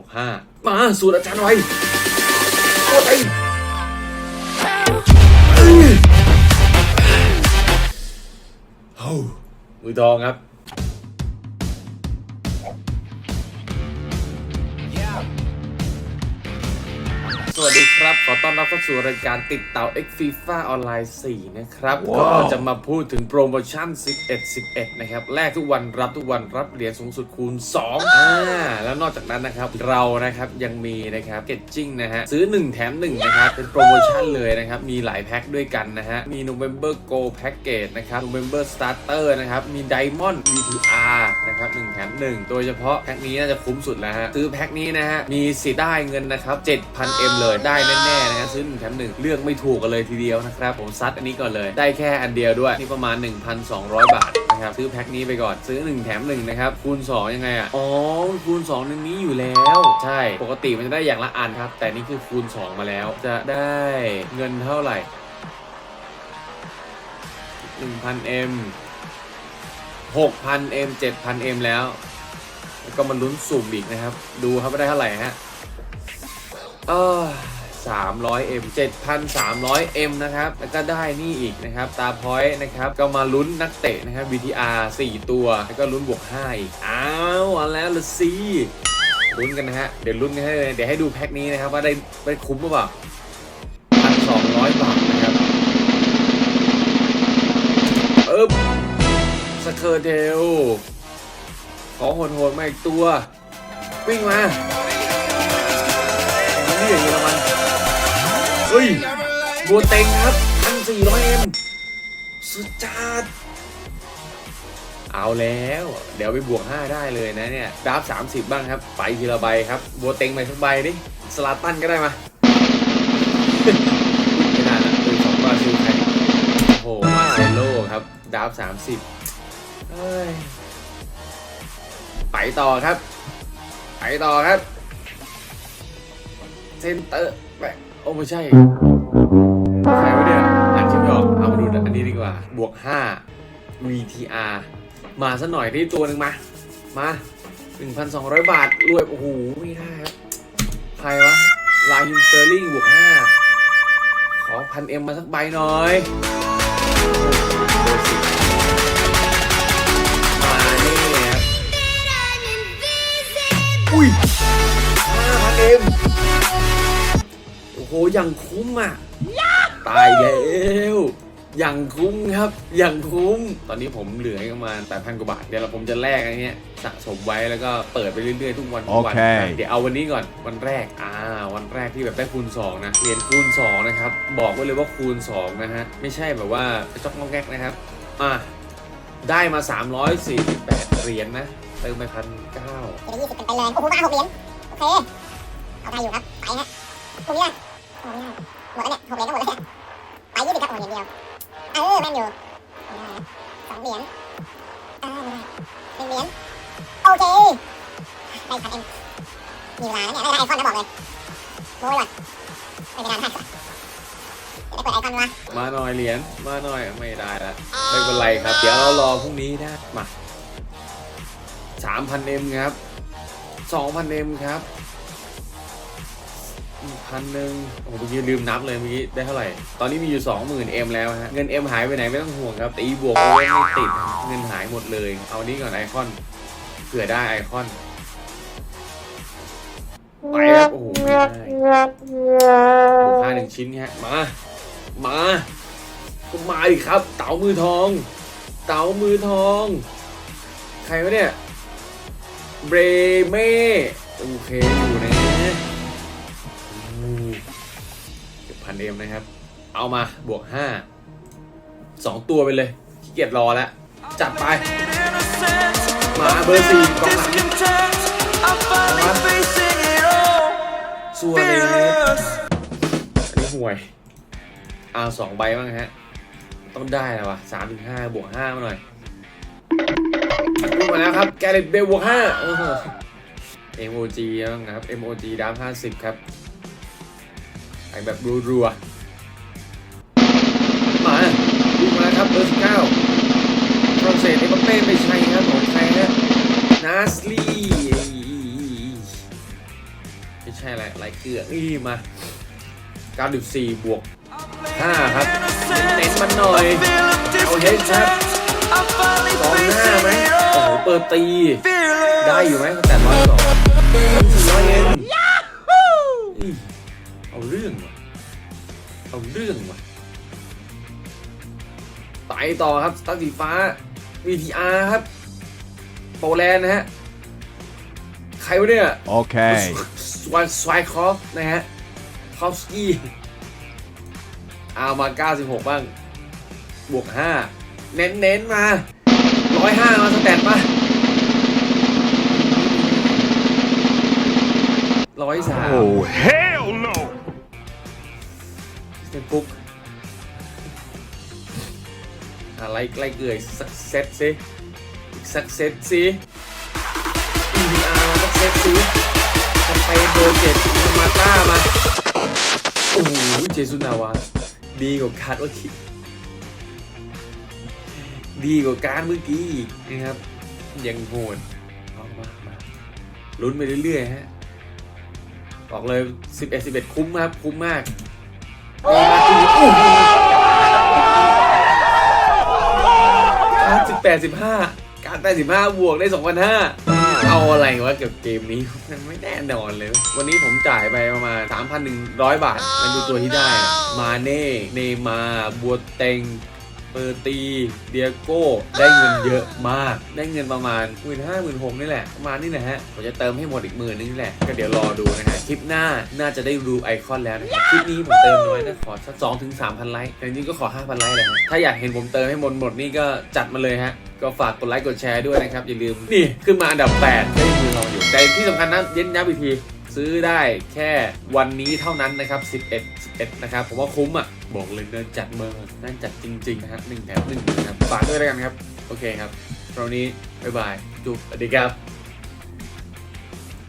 วกห้ามาสูตรอาจารย์ไว้โอ้ยเอ้ยเฮ้ามือทองครับ วัสดีครับ ขอต้อนรับเข้าสู่รายการติดเต่า X FIFA ออนไลน์ 4 นะครับ ก็จะมาพูดถึงโปรโมชั่น 11 11 นะครับ แลกทุกวันรับทุกวันรับเหรียญสูงสุดคูณ 2 อ่า แล้วนอกจากนั้นนะครับ เรานะครับยังมีนะครับเกจจิ้งนะฮะ ซื้อ 1 แถม 1 นะครับ เป็นโปรโมชั่นเลยนะครับ มีหลายแพ็คด้วยกันนะฮะ มี November Go Package นะครับ November Starter นะครับ มี Diamond VTR นะครับ 1 แถม 1 โดยเฉพาะแพ็คนี้น่าจะคุ้มสุดแล้วฮะ ซื้อแพ็คนี้นะฮะ มีสิทธิ์ได้เงินนะครับ7,000 M เลยได้แน่ๆนะฮะซื้อ1แถม1เลือกไม่ถูกกันเลยทีเดียวนะครับผมซัดอันนี้ก่อนเลย ได้แค่อันเดียวด้วยนี่ประมาณ 1,200 บาทนะครับซื้อแพ็คนี้ไปก่อนซื้อ 1 แถม1นะครับคูณ 2 ยังไงอะอ๋อคูณ2ในนี้อยู่แล้ว ใช่ปกติมันจะได้อย่างละอันครับ แต่นี่คือคูณ 2 มาแล้ว จะได้เงินเท่าไหร่ 1,000 M 6,000 M 7,000 M แล้วแล้วก็มาลุ้นสุ่มอีกนะครับ ดูครับว่าได้เท่าไหร่ฮะ เออ300 M 7,300 M นะครับ แล้วก็ได้นี่อีกนะครับ ตาพอยต์นะครับ ก็มาลุ้นนักเตะนะครับ VTR 4 ตัว แล้วก็ลุ้นบวก 5 อีก อ้าวเอาแล้วละสิลุ้นกันนะฮะ เดี๋ยวลุ้นกันให้เลย เดี๋ยวให้ดูแพ็คนี้นะครับ ว่าได้ได้คุ้มหรือเปล่า1,200 บาทนะครับ เอิบสเคอร์เดล ขอโหดๆมาอีกตัว วิ่งมา นี่อย่างเยอรมันเฮ้ยบัวเต็งครับพันสี่ร้อยเอ็มสุดจัดเอาแล้ว เดี๋ยวไปบวก 5 ได้เลยนะเนี่ยดับ30 บ้างครับ ไปทีละใบครับบัวเต็งไปสักใบดิสลาตันก็ได้มาไม่ได้ละคือของบราซิลใครโอ้โหมาเซโลครับดาบสามสิบเอ้ยไปต่อครับ ไปต่อครับ เซนเตอร์แบกโอ้ไม่ใช่ใครวะเนี่ยอ่านชื่อไม่ออกเอามาดูอันนี้ดีกว่า บวก 5 VTR มาซะหน่อยที่ตัวหนึ่งมา มา 1,200 บาท รวย โอ้โห ไม่ได้ครับ ใครวะ ลายฮิมสเตอร์ลิงบวก 5 ขอพันเอ็มมาสักใบหน่อยมานี่ครับอุ้ยห้าพันเอ็ม โอ้โหยังคุ้มอะตายแล้วยังคุ้มครับยังคุ้ม ตอนนี้ผมเหลืออีกประมาณแปดพันกว่าบาท เดี๋ยวเราผมจะแลกอันเนี้ยสะสมไว้แล้วก็เปิดไปเรื่อยๆทุกวันทุกวันโอเคเดี๋ยวเอาวันนี้ก่อน วันแรก อ่า วันแรกที่แบบได้คูณ 2 นะเหรียญคูณ 2 นะครับ บอกไว้เลยว่าคูณ 2 นะฮะ ไม่ใช่แบบว่ากระจอกงอกแงกนะครับ อ่าได้มา 348 เหรียญนะเติมไปพันเก้าเดี๋ยวยี่สิบเป็นไปเลย โอ้โหมาหกเหรียญ โอเค เอาได้อยู่ครับ ไปฮะตรงนี้นะโอ้ย หมดแล้วเนี่ยหกเหรียญก็หมดแล้วเนี่ยไปยี่สิบครับโอ้เหรียญเดียว เออแม่นอยู่สองเหรียญอ่าไม่ได้หนึ่งเหรียญโอเคได้พันเองมีเวลาแล้วเนี่ยได้ไอคอนนะบอกเลยโม้ไว้ก่อนไม่เป็นไรได้จะได้เปิดไอคอนมามาหน่อยเหรียญมาหน่อยไม่ได้ละไม่เป็นไรครับ เดี๋ยวเรารอพรุ่งนี้นะมา3,000 M ครับ2,000 M ครับ พันหนึ่งโอ้โหเมื่อกี้ลืมนับเลยเมื่อกี้ได้เท่าไหร่ ตอนนี้มีอยู่ 20,000 M แล้วฮะ เงิน M หายไปไหนไม่ต้องห่วงครับตีบวกเล่นไม่ติด เงินหายหมดเลย เอานี้ก่อนไอคอน เผื่อได้ไอคอน ไปครับ โอ้โหไม่ได้บวกห้าหนึ่งชิ้นฮะ มา มาก็มาดิครับ เต๋ามือทอง เต๋ามือทอง ใครวะเนี่ย เบรเม่ โอเคอยู่นะ คันเอมนะครับ เอามาบวกห้าสองตัวไปเลยขี้เกียจรอแล้ว จัดไป มาเบอร์สี่กองหลังสัวเลยอันนี้ห่วย เอาสองใบบ้างฮะ ต้องได้แล้ววะสามถึงห้าบวกห้ามาหน่อยพูดมาแล้วครับ แกเรตเบลบวกห้าโอ้โห MOG นะครับ MOG ดามห้าสิบครับ ไปแบบรัวๆ มาดูมาครับเบอร์สิบเก้าฝรั่งเศสเอ็มบัปเป้ไม่ใช่ครับของใครฮะนาสลีไม่ใช่อะไรไรเกลือนี่มา 94 บวก 5 ครับเน้นๆมันหน่อย เอาเฮดครับกองหน้าไหมโอ้โหเปิดตี ได้อยู่ไหมแต่ร้อยสองสี่ร้อยเองอี๋ เอาเรื่องว่ะเอาเรื่องว่ะไปต่อครับสตาร์สีฟ้า VTR ครับโปแลนด์นะฮะ ใครวะเนี่ย Okay. สวานสวายคอฟนะฮะคอฟสกี้เอามา 96 บ้าง บวก 5 เน้นเน้นๆมา 105 มาสแตทมาร้อยสา เป็นปุ๊กอะไรใกล้เกยสักเซตสิอีกสักเซตสิ EVR สักเซตสิสเปนโดนเจ็ดมาต้ามาโอ้โหเจสุนาวาดีกว่าคาดว่าคิดดีกว่าการเมื่อกี้อีกนะครับ ยังโหดเอามามาลุ้นไปเรื่อยๆฮะบอกเลย 11 11 คุ้มครับ คุ้มมาก มีมาตีโอ้โหการสิบแปดสิบห้าการแปดสิบห้าบวกได้สองพันห้าเอาอะไรวะเกับเกมนี้มันไม่แน่นอนเลย วันนี้ผมจ่ายไปประมาณ 3,100 บาทมันดูตัวที่ได้ มาเน่ เนมา บัวเต็ง เปอร์ตีเดียโก้ได้เงินเยอะมาก ได้เงินประมาณหมื่นห้าหมื่นหกนี่แหละ ประมาณนี้นะฮะ ผมจะเติมให้หมดอีกหมื่นนึงนี่แหละ ก็เดี๋ยวรอดูนะฮะ คลิปหน้าน่าจะได้รูไอคอนแล้วนะครับ คลิปนี้ผมเติมน้อยนะ ขอสักสองถึงสามพันไลค์แต่จริงๆก็ขอห้าพันไลค์เลยฮะถ้าอยากเห็นผมเติมให้หมดหมดนี่ก็จัดมาเลยฮะ ก็ฝากกดไลค์กดแชร์ด้วยนะครับ อย่าลืม นี่ขึ้นมาอันดับ8ก็ยังมือเราอยู่ แต่ที่สำคัญนะเย็นย้ำอีกที ซื้อได้แค่วันนี้เท่านั้นนะครับ 11 11 นะครับ ผมว่าคุ้มอะ บอกเลยเนินจัดเมืองนั่นจัดจริงๆนะฮะหนึ่งแถมหนึ่งนะครับฝากด้วยแล้วกันครับ โอเคครับคราวนี้ บ๊ายบาย จุ๊บสวัสดีครับ